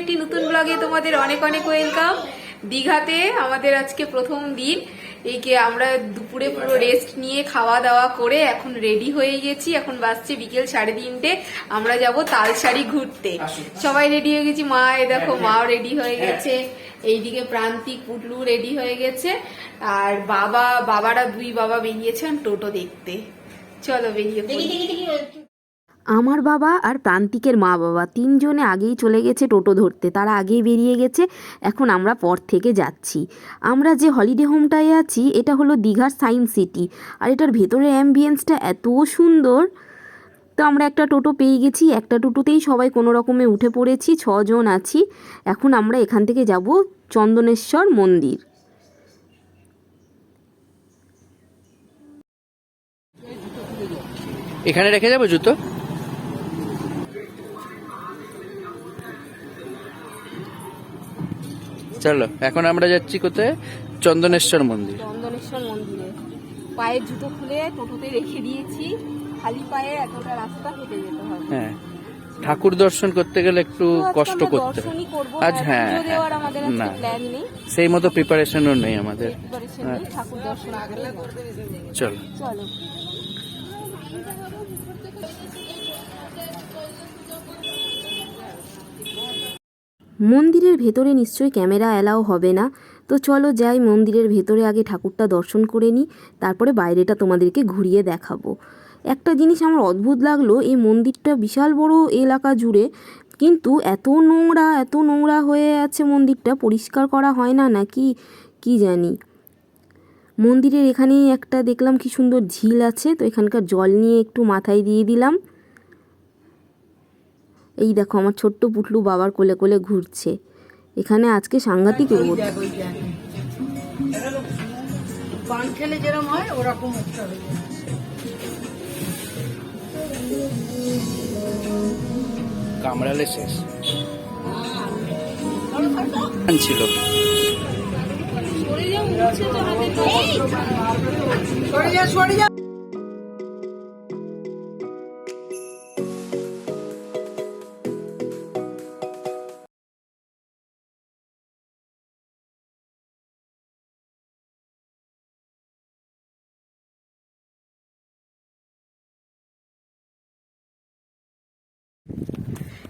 একটি নতুন ব্লগে তোমাদের অনেক অনেক ওয়েলকাম দীঘাতে আমাদের আজকে প্রথম দিন। একে আমরা দুপুরে পুরো রেস্ট নিয়ে খাওয়া দাওয়া করে এখন রেডি হয়ে গেছি। এখন বাসছে বিকেল সাড়ে তিনটে। আমরা যাব তালসারি ঘুরতে। সবাই রেডি হয়ে গেছি? মা এ দেখো মাও রেডি হয়ে গেছে। এইদিকে প্রান্তিক পুটলু রেডি হয়ে গেছে। আর বাবা বাবারা দুই বাবা বেরিয়েছেন টোটো দেখতে। চলো বেরিয়ে। আমার বাবা আর প্রান্তিকের মা বাবা তিনজনে আগেই চলে গেছে টোটো ধরতে। তারা আগেই বেরিয়ে গেছে, এখন আমরা পর থেকে যাচ্ছি। আমরা যে হলিডে হোমটায় আছি, এটা হলো দীঘার সায়েন্স সিটি আর এটার ভেতরের অ্যাম্বিয়েন্সটা এত সুন্দর। তো আমরা একটা টোটো পেয়ে গেছি। একটা টোটোতেই সবাই কোনো রকমে উঠে পড়েছি, ছজন আছি। এখন আমরা এখান থেকে যাব চন্দনেশ্বর মন্দির। এখানে রেখে যাব জুতো? চলো এখন আমরা যাচ্ছি কোথায়? চন্দনেশ্বর মন্দির। চন্দনেশ্বর মন্দিরে। পায়ের জুতো খুলে টোটোতে রেখে দিয়েছি খালি পায়ে এতটা রাস্তা হেঁটে যেতে হবে। হ্যাঁ ঠাকুর দর্শন করতে গেলে একটু কষ্ট করতে আজ হ্যাঁ হ্যাঁ না সেই মতো প্রিপারেশনও নেই আমাদের। হ্যাঁ। চলো। চলো। মন্দিরের ভেতরে নিশ্চয়ই ক্যামেরা অ্যালাও হবে না। তো চলো যাই, মন্দিরের ভেতরে আগে ঠাকুরটা দর্শন করে নিই, তারপরে বাইরেটা তোমাদেরকে ঘুরিয়ে দেখাবো। একটা জিনিস আমার অদ্ভুত লাগল, এই মন্দিরটা বিশাল বড় এলাকা জুড়ে, কিন্তু এত নোংরা এত নোংরা হয়ে আছে মন্দিরটা, পরিষ্কার করা হয় না নাকি? কি জানি। মন্দিরের এখানেই একটা দেখলাম কি সুন্দর ঝিল আছে, তো এখানকার জল নিয়ে একটু মাথায় দিয়ে দিলাম। এই দেখো আমার ছোট্ট পুটলু বাবার কোলে কোলে ঘুরছে। এখানে আজকে সাংঘাতিক রোদ। পান খেলে যেরকম হয় ওরকম একটা কামড়ালে শেষ। ছিল। সরে যা সরে যা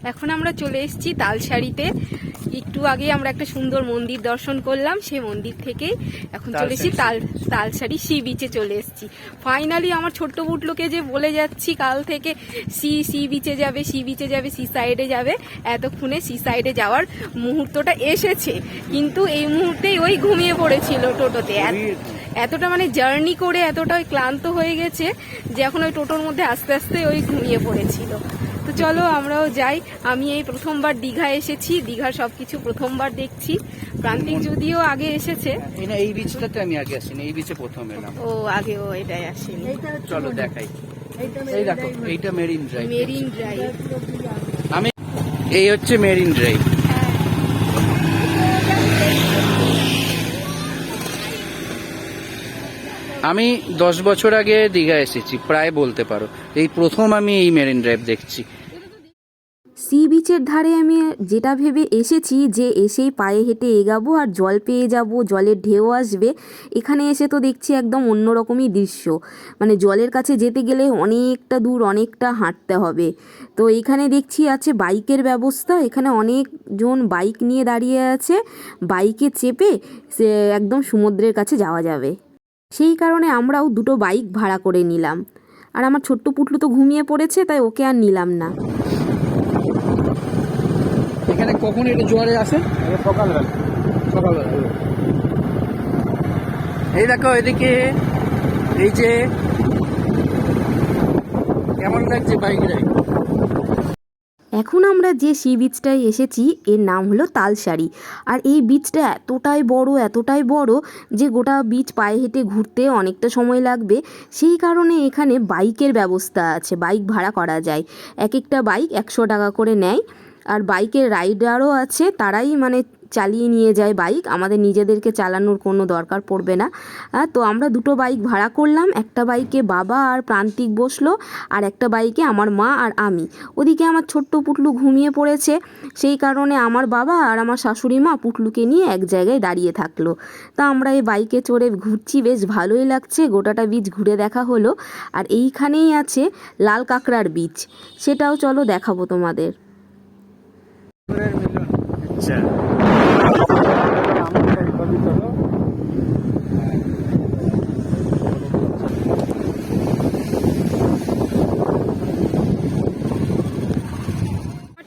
এখন আমরা চলে এসেছি তালসারিতে একটু আগে আমরা একটা সুন্দর মন্দির দর্শন করলাম সেই মন্দির থেকে এখন চলে এসেছি তাল তালসারি সি বিচে চলে এসেছি। ফাইনালি আমার ছোট্ট বুটলোকে যে বলে যাচ্ছি কাল থেকে সি সি বিচে যাবে সি বিচে যাবে সি সাইডে যাবে। এতক্ষণে সি সাইডে যাওয়ার মুহূর্তটা এসেছে। কিন্তু এই মুহূর্তেই ওই ঘুমিয়ে পড়েছিল টোটোতে। এত- এতটা মানে জার্নি করে এতটা ক্লান্ত হয়ে গেছে যে এখন ওই টোটোর মধ্যে আস্তে আস্তে ওই ঘুমিয়ে পড়েছিল। তো চলো আমরাও যাই। আমি এই প্রথমবার দীঘা এসেছি দীঘার সবকিছু প্রথমবার দেখছি। প্রান্তিক যদিও আগে এসেছে। এই না এই বীজটাতে আমি আগে আসিনি এই বিচে প্রথম এলাম। ও আগে ও এটাই আসেনি। চলো দেখাই। এইটা এই দেখো এইটা মেরিন ড্রাইভ মেরিন ড্রাইভ আমি এই হচ্ছে মেরিন ড্রাইভ আমি দশ বছর আগে দীঘা এসেছি প্রায় বলতে পারো। এই প্রথম আমি এই মেরিন ড্রাইভ দেখছি। সি বিচের ধারে আমি যেটা ভেবে এসেছি যে এসেই পায়ে হেঁটে এগাবো আর জল পেয়ে যাব, জলের ঢেউ আসবে। এখানে এসে তো দেখছি একদম অন্যরকমই দৃশ্য। মানে জলের কাছে যেতে গেলে অনেকটা দূর অনেকটা হাঁটতে হবে। তো এখানে দেখছি আছে বাইকের ব্যবস্থা। এখানে অনেকজন বাইক নিয়ে দাঁড়িয়ে আছে। বাইকে চেপে সে একদম সমুদ্রের কাছে যাওয়া যাবে। সেই কারণে আমরাও দুটো বাইক ভাড়া করে নিলাম। আর আমার ছোট্ট পুটলু তো ঘুমিয়ে পড়েছে, তাই ওকে আর নিলাম না। এখানে কখন এটা জোয়ারে আসে? সকালবেলা। সকালবেলা এই দেখো এদিকে এই যে কেমন লাগছে বাইক রাইড এখন আমরা যে সি বিচটায় এসেছি এর নাম হলো তালসারি আর এই বিচটা এতটাই বড় এতটাই বড় যে গোটা বিচ পায়ে হেঁটে ঘুরতে অনেকটা সময় লাগবে। সেই কারণে এখানে বাইকের ব্যবস্থা আছে বাইক ভাড়া করা যায়। এক একটা বাইক একশো টাকা করে নেয়। আর বাইকের রাইডারও আছে, তারাই মানে চালিয়ে নিয়ে যায় বাইক। আমাদের নিজেদেরকে চালানোর কোনো দরকার পড়বে না। তো আমরা দুটো বাইক ভাড়া করলাম, একটা বাইকে বাবা আর প্রান্তিক বসল, আর একটা বাইকে আমার মা আর আমি। ওদিকে আমার ছোট্ট পুটলু ঘুমিয়ে পড়েছে, সেই কারণে আমার বাবা আর আমার শাশুড়ি মা পুটলুকে নিয়ে এক জায়গায় দাঁড়িয়ে থাকল। তা আমরা এই বাইকে চড়ে ঘুরছি, বেশ ভালোই লাগছে, গোটাটা বীচ ঘুরে দেখা হলো। আর এইখানেই আছে লাল কাঁকড়ার বীচ সেটাও চলো দেখাবো তোমাদের। আচ্ছা।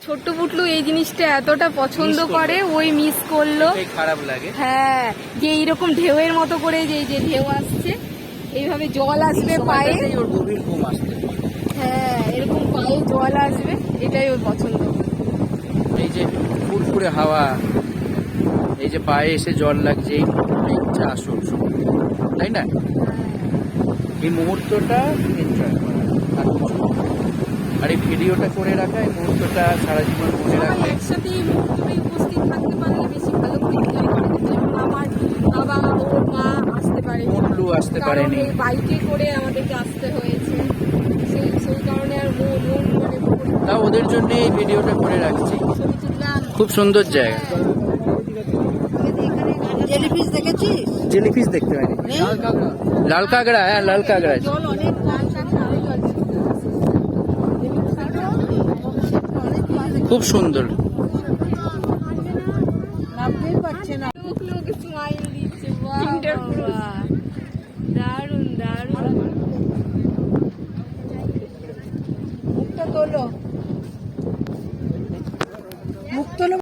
ছোট্ট পুটলু এই জিনিসটা এতটা পছন্দ করে ওই মিস করল। খারাপ লাগে। হ্যাঁ যে এইরকম ঢেউয়ের মতো করে যে যে ঢেউ আসছে এইভাবে জল আসবে পায়ে। ওর গভীর হ্যাঁ এরকম পায়ে জল আসবে এটাই ওর পছন্দ। এই যে ফুরফুরে হাওয়া এই যে পায়ে এসে জল লাগছে এই মুহূর্তটা ইচ্ছা আসল তাই না? এই মুহূর্তটা এনজয় করা আর আর এই ভিডিওটা করে রাখা এই মুহূর্তটা সারা জীবন মনে সবাই রাখবে একসাথে এই মুহূর্তে উপস্থিত থাকতে পারলে বেশি ভালো করে এনজয় করা যেত আমার বাবা ওর মা আসতে পারে মুন্ডু আসতে পারেনি। বাইকে করে আমাদেরকে আসতে হয়েছে। সেই সেই কারণে আর মন পুরো ওদের জন্য এই ভিডিওটা করে রাখছি। খুব সুন্দর জায়গা। জেলিফিশ দেখেছিস? জেলিফিশ দেখতে পারি লাল কাঁকড়া। হ্যাঁ লাল কাঁকড়া খুব সুন্দর। তোলো.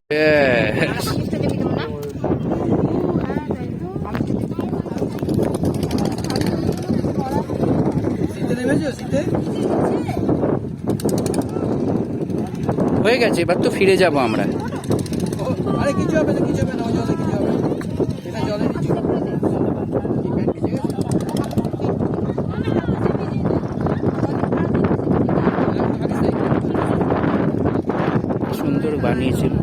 হয়ে গেছে এবার তো ফিরে যাব আমরা আরে কিছু হবে না কিছু হবে না ও জলে কিছু হবে না। এটা জলে কিছু হবে না। ঠিক আছে, ঠিক আছে? সুন্দর বানিয়েছিল।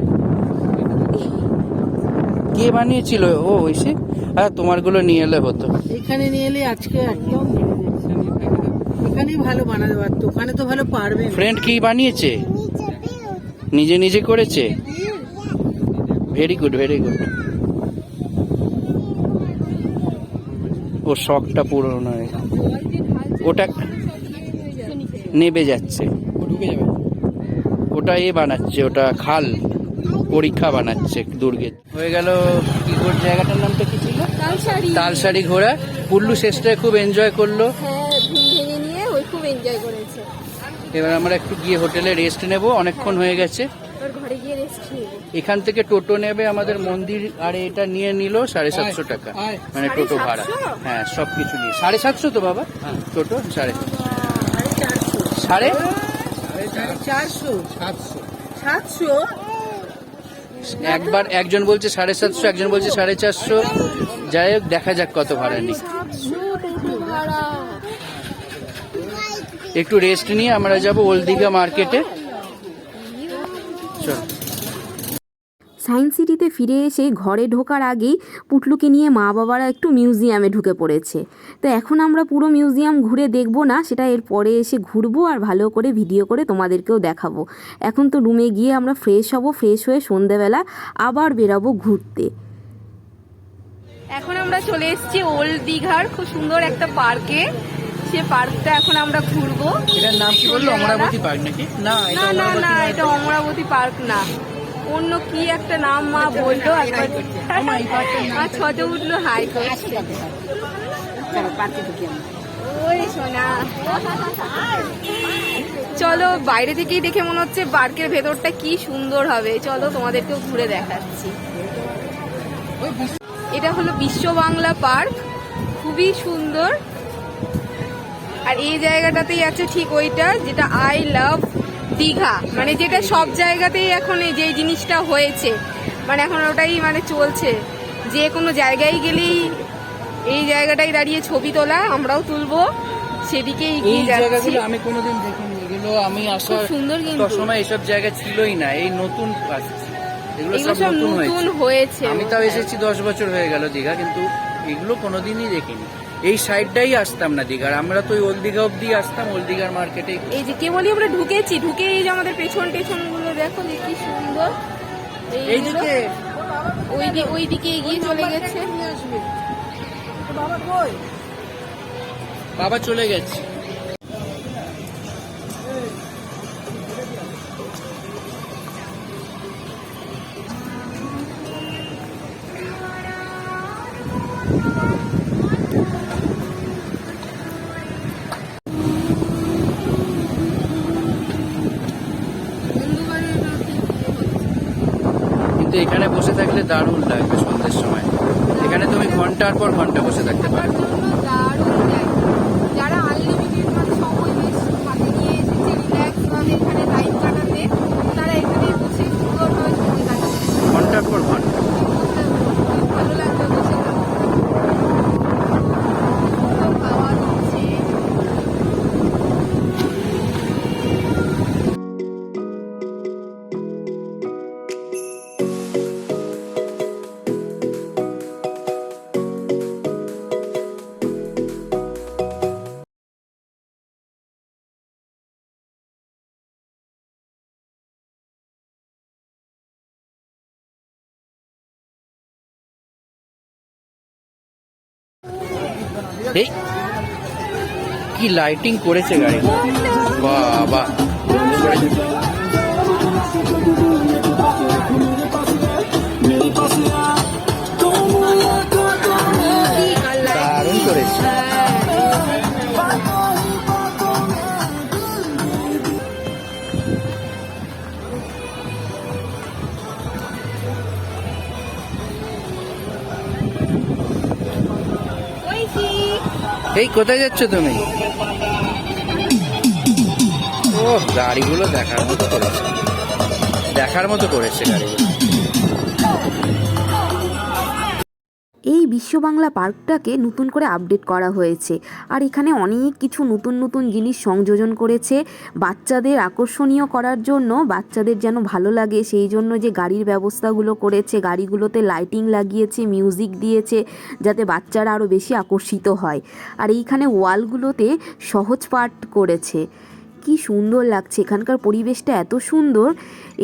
কে বানিয়েছিল? ও ওইসে হ্যাঁ তোমারগুলো নিয়ে এলে হতো। এখানে নিয়ে এলে আজকে একদম এখানেই ভালো বানাতে পারতো ওখানে তো ভালো পারবে। ফ্রেন্ড কি বানিয়েছে? নিজে নিজে করেছে? ভেরি গুড ভেরি গুড ও শখটা হয়। ওটা নেবে যাচ্ছে। ও ঢুকে যাবে। ওটা এ বানাচ্ছে ওটা খাল পরীক্ষা বানাচ্ছে দুর্গে হয়ে গেল কি জায়গাটার নামটা কি ছিল? তালসারি ঘোড়া। পুল্লু শেষটায় খুব এনজয় করল। হ্যাঁ ঘুম ভেঙে নিয়ে ওই খুব এনজয় করেছে। এবার আমরা একটু গিয়ে হোটেলে রেস্ট নেব অনেকক্ষণ হয়ে গেছে। ঘরে রেস্ট নেবে। এখান থেকে টোটো নেবে আমাদের মন্দির আর এটা নিয়ে নিল সাড়ে সাতশো টাকা। মানে টোটো ভাড়া। হ্যাঁ সব কিছু নিয়ে। সাড়ে সাতশো তো বাবা? টোটো সাড়ে সাড়ে? চারশো? সাতশো। সাতশো? একবার একজন বলছে সাড়ে সাতশো একজন বলছে সাড়ে চারশো। যাই হোক দেখা যাক কত ভাড়া ভাড়া। একটু রেস্ট নিয়ে আমরা যাব ওল্ড দীঘা মার্কেটে সায়েন্স সিটিতে ফিরে এসে ঘরে ঢোকার আগেই পুটলুকে নিয়ে মা বাবারা একটু মিউজিয়ামে ঢুকে পড়েছে। তো এখন আমরা পুরো মিউজিয়াম ঘুরে দেখব না সেটা এর পরে এসে ঘুরবো আর ভালো করে ভিডিও করে তোমাদেরকেও দেখাবো। এখন তো রুমে গিয়ে আমরা ফ্রেশ হব ফ্রেশ হয়ে সন্ধেবেলা আবার বেরাবো ঘুরতে। এখন আমরা চলে এসেছি ওল্ড দীঘার খুব সুন্দর একটা পার্কে। সে পার্কটা এখন আমরা ঘুরবো। এটার নাম কি বলল? অমরাবতী পার্ক নাকি? না না না না এটা অমরাবতী পার্ক না। অন্য কি একটা নাম মা বলল আর ছোট উঠল, হাই ওই সোনা। চলো, বাইরে থেকেই দেখে মনে হচ্ছে পার্কের ভেতরটা কি সুন্দর হবে। চলো, তোমাদেরকেও ঘুরে দেখাচ্ছি। এটা হলো বিশ্ব বাংলা পার্ক। খুবই সুন্দর। আর এই জায়গাটাতেই আছে ঠিক ওইটা, যেটা আই লাভ দীঘা। মানে যেটা সব জায়গাতেই এখন এই যে জিনিসটা হয়েছে মানে এখন ওটাই মানে চলছে। যে কোনো জায়গায় গেলেই এই জায়গাটাই দাঁড়িয়ে ছবি তোলা আমরাও তুলবো সেদিকে এই এগিয়ে যাচ্ছি আমি কোনোদিন দেখিনি। এগুলো আমি আসার সুন্দর কিন্তু। সময় এইসব জায়গা ছিলই না এই নতুন এগুলো সব নতুন হয়েছে। আমি তাও এসেছি দশ বছর হয়ে গেল দীঘা কিন্তু এগুলো কোনোদিনই দেখিনি। এই সাইডটাই আসতাম না দিঘার। আমরা তো ওই ওল্ড দিঘা অব্দি আসতাম ওল দিঘার মার্কেটে। এই যে কে কেবলই আমরা ঢুকেছি ঢুকে এই যে আমাদের পেছন পেছনগুলো দেখো যে কি সুন্দর। এইদিকে ওই দি- ওই দিকে এগিয়ে চলে গেছে। বাবা বাবা চলে গেছে। দারুণ লাগবে সন্ধ্যের সময়। এখানে তুমি ঘণ্টার পর ঘণ্টা বসে থাকতে পারবে। এই কি লাইটিং করেছে গাড়ি বাবা। এই কোথায় যাচ্ছ তুমি? ও গাড়িগুলো দেখার মতো করেছে। দেখার মতো করেছে গাড়িগুলো। এই বিশ্ব বাংলা পার্কটাকে নতুন করে আপডেট করা হয়েছে। আর এখানে অনেক কিছু নতুন নতুন জিনিস সংযোজন করেছে। বাচ্চাদের আকর্ষণীয় করার জন্য, বাচ্চাদের যেন ভালো লাগে, সেই জন্য যে গাড়ির ব্যবস্থাগুলো করেছে, গাড়িগুলোতে লাইটিং লাগিয়েছে, মিউজিক দিয়েছে, যাতে বাচ্চারা আরও বেশি আকর্ষিত হয়। আর এইখানে ওয়ালগুলোতে সহজ পাঠ করেছে। কি সুন্দর লাগছে, এখানকার পরিবেশটা এত সুন্দর,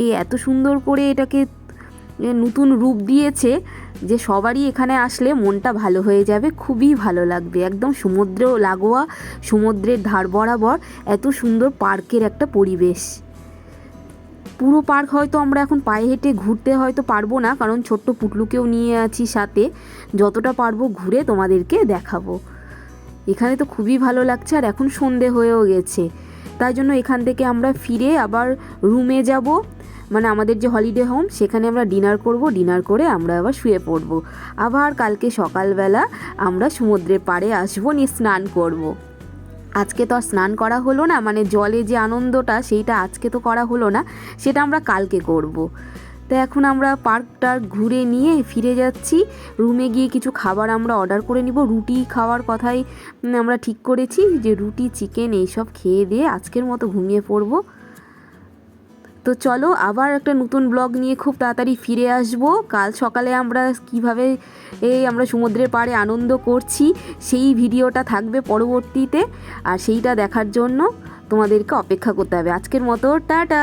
এই এত সুন্দর করে এটাকে নতুন রূপ দিয়েছে যে সবারই এখানে আসলে মনটা ভালো হয়ে যাবে, খুবই ভালো লাগবে। একদম সমুদ্র লাগোয়া, সমুদ্রের ধার বরাবর এত সুন্দর পার্কের একটা পরিবেশ। পুরো পার্ক হয়তো আমরা এখন পায়ে হেঁটে ঘুরতে হয়তো পারব না, কারণ ছোট্ট পুটলুকেও নিয়ে আছি সাথে। যতটা পারব ঘুরে তোমাদেরকে দেখাবো। এখানে তো খুবই ভালো লাগছে আর এখন সন্ধে হয়েও গেছে। তাই জন্য এখান থেকে আমরা ফিরে আবার রুমে যাব। মানে আমাদের যে হলিডে হোম সেখানে আমরা ডিনার করব ডিনার করে আমরা আবার শুয়ে পড়ব আবার কালকে সকালবেলা আমরা সমুদ্রের পাড়ে আসব নিয়ে স্নান করব। আজকে তো আর স্নান করা হলো না মানে জলে যে আনন্দটা, সেইটা আজকে তো করা হলো না, সেটা আমরা কালকে করব। তো এখন আমরা পার্কটা ঘুরে নিয়ে ফিরে যাচ্ছি, রুমে গিয়ে কিছু খাবার আমরা অর্ডার করে নিব রুটি খাওয়ার কথাই আমরা ঠিক করেছি যে রুটি চিকেন এইসব খেয়ে দিয়ে আজকের মতো ঘুমিয়ে পড়ব তো চলো আবার একটা নতুন ব্লগ নিয়ে খুব তাড়াতাড়ি ফিরে আসব। কাল সকালে আমরা কীভাবে এই আমরা সমুদ্রের পাড়ে আনন্দ করছি, সেই ভিডিওটা থাকবে পরবর্তীতে। আর সেইটা দেখার জন্য তোমাদেরকে অপেক্ষা করতে হবে। আজকের মতো, টাটা!